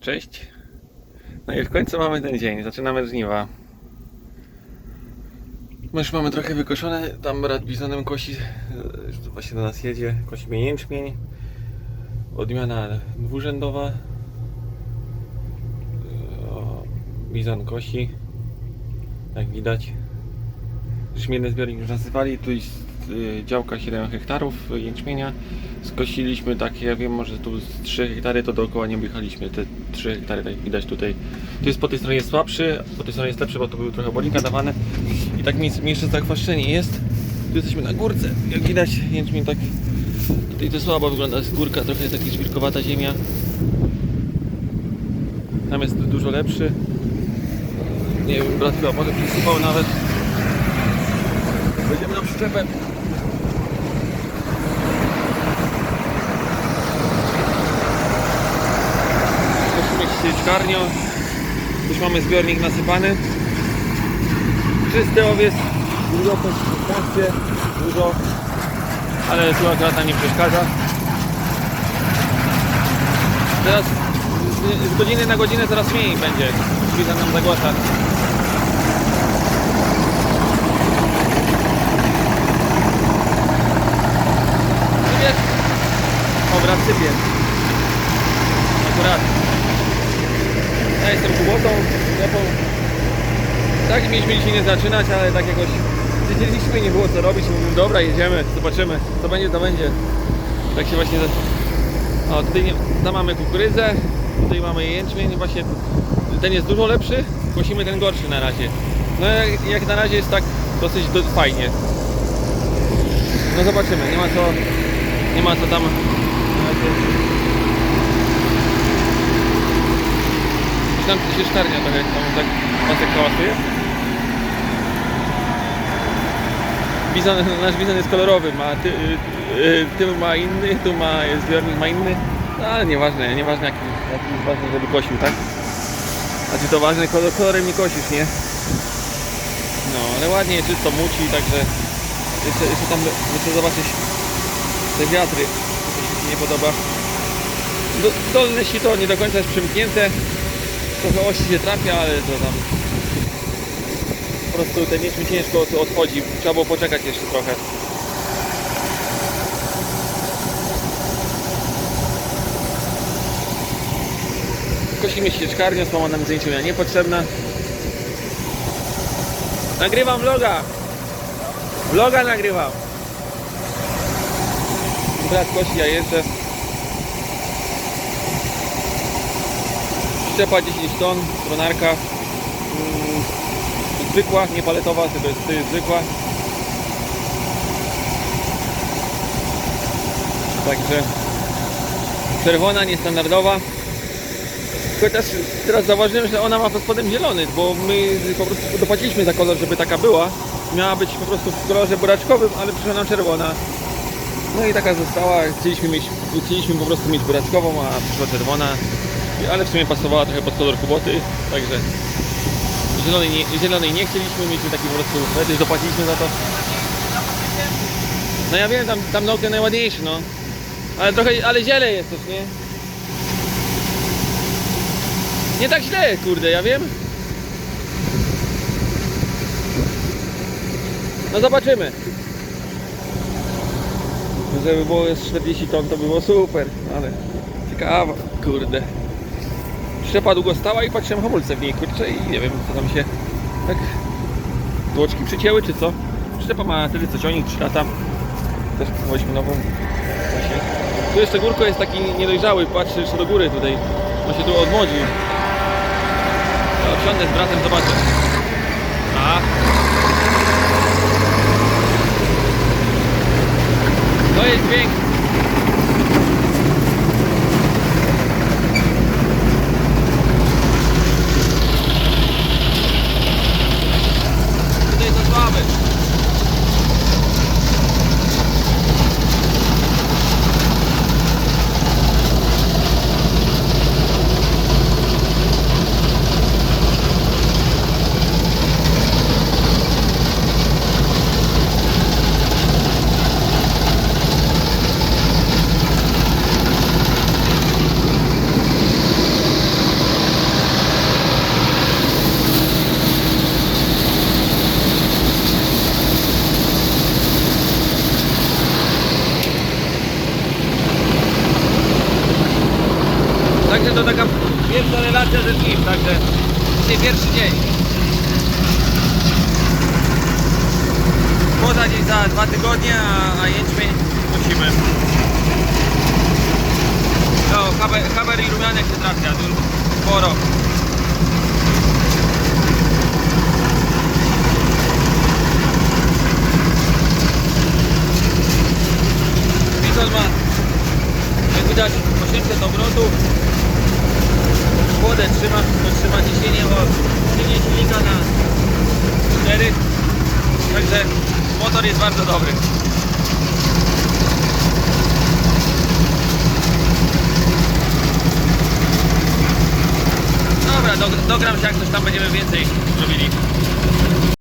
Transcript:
Cześć. No i w końcu mamy ten dzień, zaczynamy żniwa. My już mamy trochę wykoszone, tam brat bizonem kosi, e, właśnie do nas jedzie, kosimy jęczmień. Odmiana dwurzędowa. E, bizon kosi, jak widać. Już jeden zbiornik już nasypali, tu działka 7 hektarów jęczmienia. Skosiliśmy takie, ja wiem, może tu z 3 hektary to dookoła nie objechaliśmy, te 3 hektary, tak jak widać tutaj. Tu jest po tej stronie słabszy, po tej stronie jest lepszy, bo tu były trochę bolika dawane. I tak miejsce zakwaszczenie jest. Tu jesteśmy na górce, jak widać jęczmień tak, tutaj to słabo wygląda, jest górka, trochę jest taka żwirkowata ziemia. Tam jest dużo lepszy. Nie wiem, brat chyba może przysypał nawet. Będziemy na przyczepę. Sieczkarnią. Już mamy zbiornik nasypany. Czysty owiec. Dużo konsystencji, dużo. Ale tu akurat nie przeszkadza. Teraz z- godziny na godzinę coraz mniej będzie. Widzę nam zagłasza. Wiesz? O, brat sypie. Akurat. Ja jestem Kubotą, Japą. Tak mieliśmy dzisiaj nie zaczynać, ale tak jakoś wiedzieliśmy, nie było co robić. Mówimy, dobra, jedziemy, zobaczymy, co będzie, to będzie. Tak się właśnie... O, tutaj nie... tam mamy kukurydzę, tutaj mamy jęczmień, właśnie ten jest dużo lepszy, kosimy ten gorszy na razie. No jak, jak na razie jest tak dosyć do, fajnie. No zobaczymy, nie ma co, nie ma co tam. Tam się sztarnia trochę, tam tak pasek hałasuje. Bizon, nasz bizon jest kolorowy, ma ty, y, y, ma inny, tu ma zbiornik ma inny. No ale nieważne, nieważne jaki, jaki jest ważne, żeby kosił, tak? A czy to ważne, kolor, kolorem nie kosisz, nie? No, ale ładnie, czysto muci, także jeszcze, jeszcze tam muszę zobaczyć te wiatry, mi się nie podoba. Do, dolne sito nie do końca jest przymknięte, trochę osi się trafia, ale to tam po prostu ten jęczmień ciężko od- odchodzi, trzeba było poczekać jeszcze trochę. Kosimy sieczkarnią, słoma nam zdjęciu niepotrzebna. Nagrywam vloga. Vloga nagrywam. Brat kosi, ja jeżdżę. Szczepa 10 ton, stronarka. Mm, zwykła, nie paletowa, tylko jest, to jest zwykła. Także czerwona, niestandardowa. Chociaż teraz zauważyłem, że ona ma pod spodem zielony, bo my po prostu dopłaciliśmy za kolor, żeby taka była. Miała być po prostu w kolorze buraczkowym, ale przyszła nam czerwona. No i taka została. Chcieliśmy, mieć, chcieliśmy po prostu mieć buraczkową, a przyszła czerwona. Ale w sumie pasowała trochę pod kolor kuboty, także zielonej nie, zielonej nie chcieliśmy, mieliśmy taki po prostu, no też dopłaciliśmy za to. No ja wiem, tam, tam Nokia najładniejszy, no. Ale trochę, ale ziele jest też, nie? Nie tak źle, kurde, ja wiem. No zobaczymy. Żeby było z 40 ton, to by było super, ale ciekawa, kurde. Szczepa długo stała i patrzyłem hamulce w niej, kurczę, i nie wiem, co tam się tak tłoczki przycięły, czy co. Szczepa ma tyle co ciągnik, 3 lata. Też kupowaliśmy nową. Właśnie. Tu jeszcze górko jest taki niedojrzały, patrzy jeszcze do góry tutaj. On się tu odmłodził. Ja Wsiądę z bratem, zobaczę. A. To jest dźwięk. Tutaj to słabe. Także to taka pierwsza relacja ze nim, także dzisiaj pierwszy dzień. Poza dzień za dwa tygodnie, a, a jęczmień musimy. No, haber, haber i rumianek się trafia, tu sporo. Bizon ma, jak widać, 800 obrotów. Kłodę trzyma, to trzyma ciśnienie o ciśnienie silnika na 4. Także motor jest bardzo dobry. Dobra, dog- dogram się jak coś tam będziemy więcej robili.